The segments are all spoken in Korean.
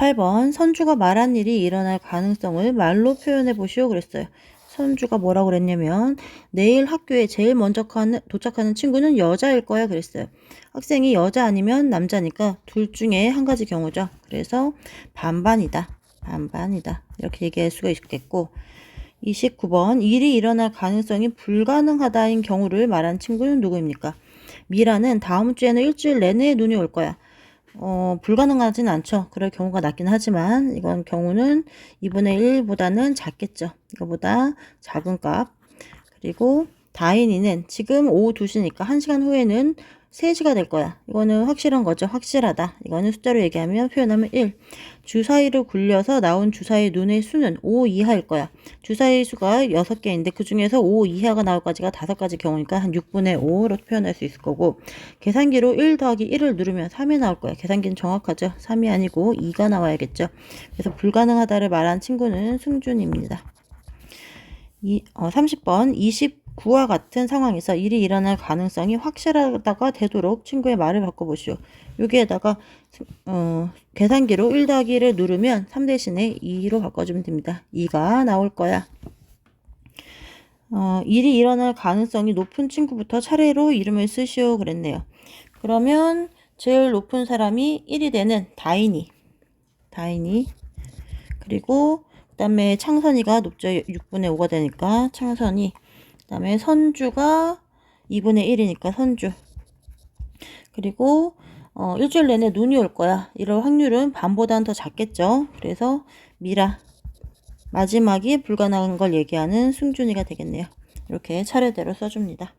28번 선주가 말한 일이 일어날 가능성을 말로 표현해 보시오 그랬어요. 선주가 뭐라고 그랬냐면 내일 학교에 제일 먼저 가는, 도착하는 친구는 여자일 거야 그랬어요. 학생이 여자 아니면 남자니까 둘 중에 한 가지 경우죠. 그래서 반반이다. 반반이다. 이렇게 얘기할 수가 있겠고 29번 일이 일어날 가능성이 불가능하다인 경우를 말한 친구는 누구입니까? 미라는 다음 주에는 일주일 내내 눈이 올 거야. 어, 불가능하진 않죠. 그럴 경우가 낮긴 하지만 이건 경우는 2분의 1보다는 작겠죠. 이거보다 작은 값. 그리고 다인이는 지금 오후 2시니까 1시간 후에는 3시가 될 거야. 이거는 확실한 거죠. 확실하다. 이거는 숫자로 얘기하면 표현하면 1. 주사위를 굴려서 나온 주사위 눈의 수는 5 이하일 거야. 주사위 수가 6개인데 그 중에서 5 이하가 나올까지가 5가지 경우니까 한 6분의 5로 표현할 수 있을 거고 계산기로 1 더하기 1을 누르면 3이 나올 거야. 계산기는 정확하죠. 3이 아니고 2가 나와야겠죠. 그래서 불가능하다를 말한 친구는 승준입니다. 이, 어, 30번 29와 같은 상황에서 일이 일어날 가능성이 확실하다가 되도록 친구의 말을 바꿔보시오. 여기에다가 어, 계산기로 1 더하기 1을 누르면 3 대신에 2로 바꿔주면 됩니다. 2가 나올 거야. 어, 일이 일어날 가능성이 높은 친구부터 차례로 이름을 쓰시오 그랬네요. 그러면 제일 높은 사람이 1이 되는 다인이 다인이 그리고 그 다음에 창선이가 높죠. 6분의 5가 되니까 창선이 그 다음에 선주가 2분의 1이니까 선주 그리고 어, 일주일 내내 눈이 올 거야. 이럴 확률은 반보다는 더 작겠죠. 그래서 미라 마지막이 불가능한 걸 얘기하는 승준이가 되겠네요. 이렇게 차례대로 써줍니다.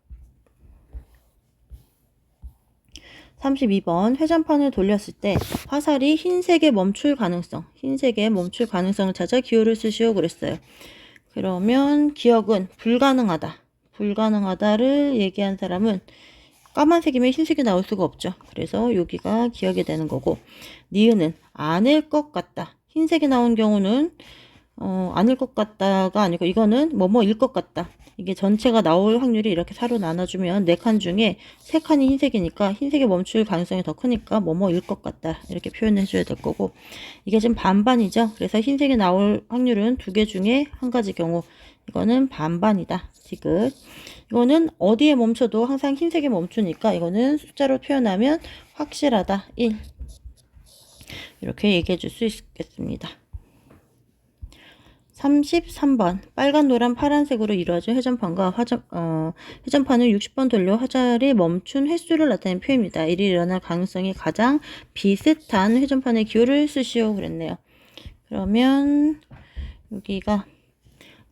32번 회전판을 돌렸을 때 화살이 흰색에 멈출 가능성, 흰색에 멈출 가능성을 찾아 기호를 쓰시오 그랬어요. 그러면 기억은 불가능하다. 불가능하다를 얘기한 사람은 까만색이면 흰색이 나올 수가 없죠. 그래서 여기가 기억이 되는 거고 니은은 아닐 것 같다. 흰색이 나온 경우는 어, 아닐 것 같다가 아니고 이거는 뭐뭐일 것 같다. 이게 전체가 나올 확률이 이렇게 사로 나눠주면 네칸 중에 세 칸이 흰색이니까 흰색이 멈출 가능성이 더 크니까 뭐뭐일 것 같다. 이렇게 표현해 줘야 될 거고 이게 지금 반반이죠. 그래서 흰색이 나올 확률은 두 개 중에 한 가지 경우 이거는 반반이다. 지금 이거는 어디에 멈춰도 항상 흰색에 멈추니까 이거는 숫자로 표현하면 확실하다. 1 이렇게 얘기해 줄 수 있겠습니다. 33번 빨간 노란 파란색으로 이루어진 회전판과 화전, 어, 회전판을 60번 돌려 화살이 멈춘 횟수를 나타내는 표현입니다. 일이 일어날 가능성이 가장 비슷한 회전판의 기호를 쓰시오 그랬네요. 그러면 여기가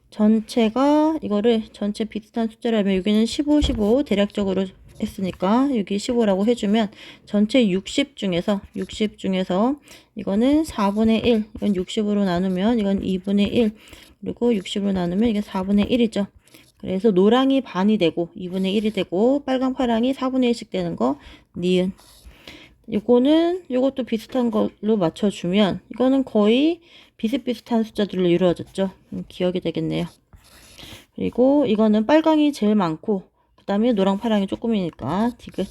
전체가 이거를 전체 비슷한 숫자라면 여기는 15, 15 대략적으로 했으니까 여기 15라고 해주면 전체 60 중에서 60 중에서 이거는 4분의 1 이건 60으로 나누면 이건 2분의 1 그리고 60으로 나누면 이게 4분의 1이죠. 그래서 노랑이 반이 되고 2분의 1이 되고 빨강 파랑이 4분의 1씩 되는 거 니은 이거는 이것도 비슷한 걸로 맞춰주면 이거는 거의 비슷비슷한 숫자들로 이루어졌죠. 음, 기억이 되겠네요. 그리고 이거는 빨강이 제일 많고 그 다음에 노랑 파랑이 조금이니까 디귿